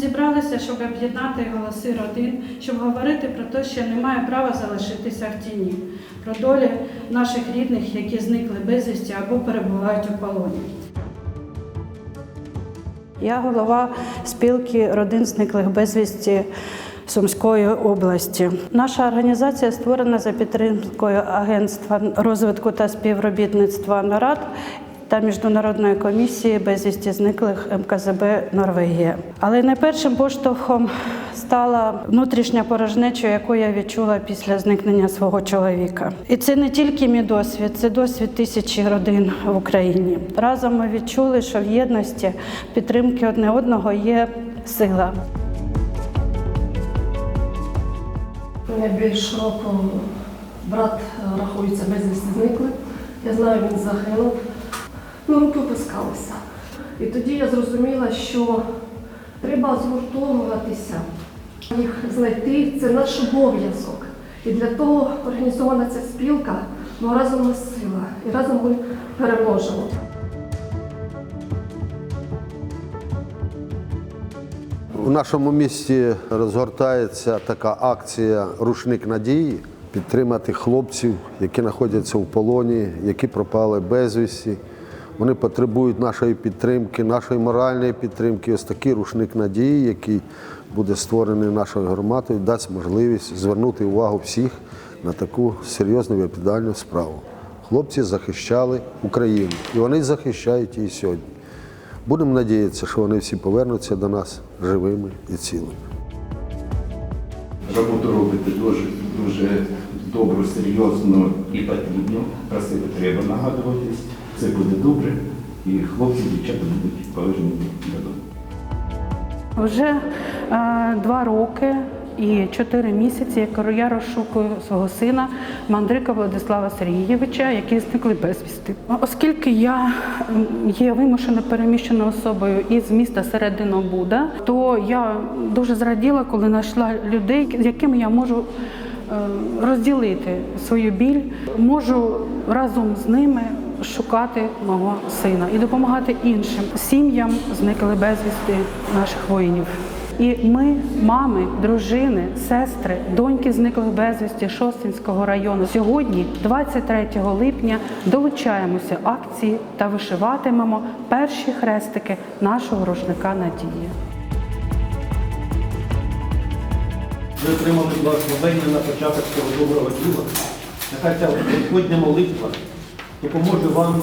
зібралися, щоб об'єднати голоси родин, щоб говорити про те, що немає права залишитися в тіні, про долі наших рідних, які зникли безвісті або перебувають у полоні. Я голова спілки родин зниклих безвісті Сумської області. Наша організація створена за підтримкою Агентства розвитку та співробітництва НАРАД та Міжнародної комісії безвісті зниклих МКЗБ Норвегія. Але найпершим поштовхом стала внутрішня порожнеча, яку я відчула після зникнення свого чоловіка. І це не тільки мій досвід, це досвід тисячі родин в Україні. Разом ми відчули, що в єдності підтримки одне одного є сила. Найбільш року брат е, рахується безвісти зниклим. Я знаю, він загинув. Ну, руки опускалися. І тоді я зрозуміла, що треба згуртовуватися, їх знайти це наш обов'язок. І для того організована ця спілка, бо разом ми сила, і разом ми переможемо. У нашому місті розгортається така акція Рушник надії підтримати хлопців, які знаходяться в полоні, які пропали безвісті. Вони потребують нашої підтримки, нашої моральної підтримки. Ось такий рушник надії, який буде створений нашою громадою, дасть можливість звернути увагу всіх на таку серйозну відповідальну справу. Хлопці захищали Україну, і вони захищають її сьогодні. Будемо надіятися, що вони всі повернуться до нас живими і цілими. Роботу робите дуже, дуже добру, серйозну і потрібну. Про себе треба нагадуватись. Все буде добре, і хлопці, дівчата будуть повернені додому. Вже е, два роки і чотири місяці, як я розшукую свого сина Мандрика Владислава Сергійовича, які зникли безвісти. Оскільки я є вимушено переміщеною особою із міста Середина Буда, то я дуже зраділа, коли знайшла людей, з якими я можу розділити свою біль, можу разом з ними шукати мого сина і допомагати іншим сім'ям зникли безвісти наших воїнів. І ми, мами, дружини, сестри, доньки зниклих безвісті Шостинського району. Сьогодні, 23 липня, долучаємося акції та вишиватимемо перші хрестики нашого рушника надії. Ви отримали благословення на початок цього доброго діла. Нехай ця Господня молитва допоможе вам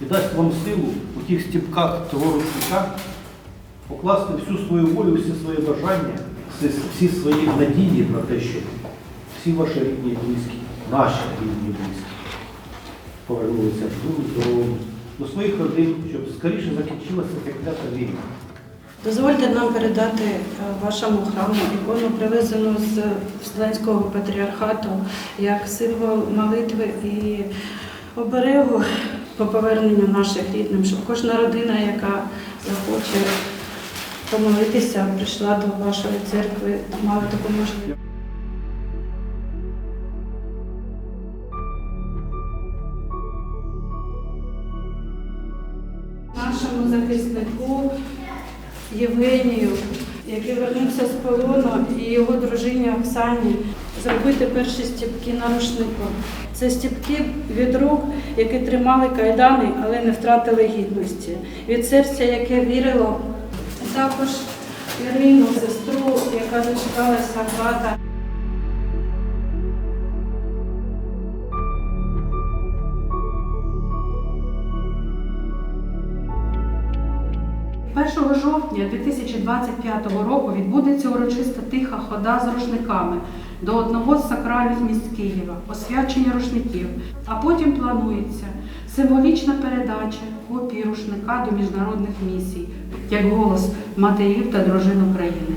і дасть вам силу у тих стіпках цього рушника покласти всю свою волю, всі свої бажання, всі, свої надії на те, що всі ваші рідні і близькі, наші рідні і близькі, повернулися здоровими до своїх родин, щоб скоріше закінчилася ця клята війна. Дозвольте нам передати е, вашому храму ікону, привезену з Вселенського патріархату, як символ молитви і оберегу по поверненню наших рідним, щоб кожна родина, яка захоче помолитися, прийшла до вашої церкви, мала таку можливість. Нашому захиснику Євгенію, який вернувся з полону, і його дружині Оксані зробити перші стіпки на рушнику. Це стіпки від рук, які тримали кайдани, але не втратили гідності. Від серця, яке вірило, також Ірину, сестру, яка дочекалася брата. Першого жовтня 2025 року відбудеться урочиста тиха хода з рушниками до одного з сакральних міст Києва, освячення рушників. А потім планується символічна передача копії рушника до міжнародних місій, як голос матерів та дружин України.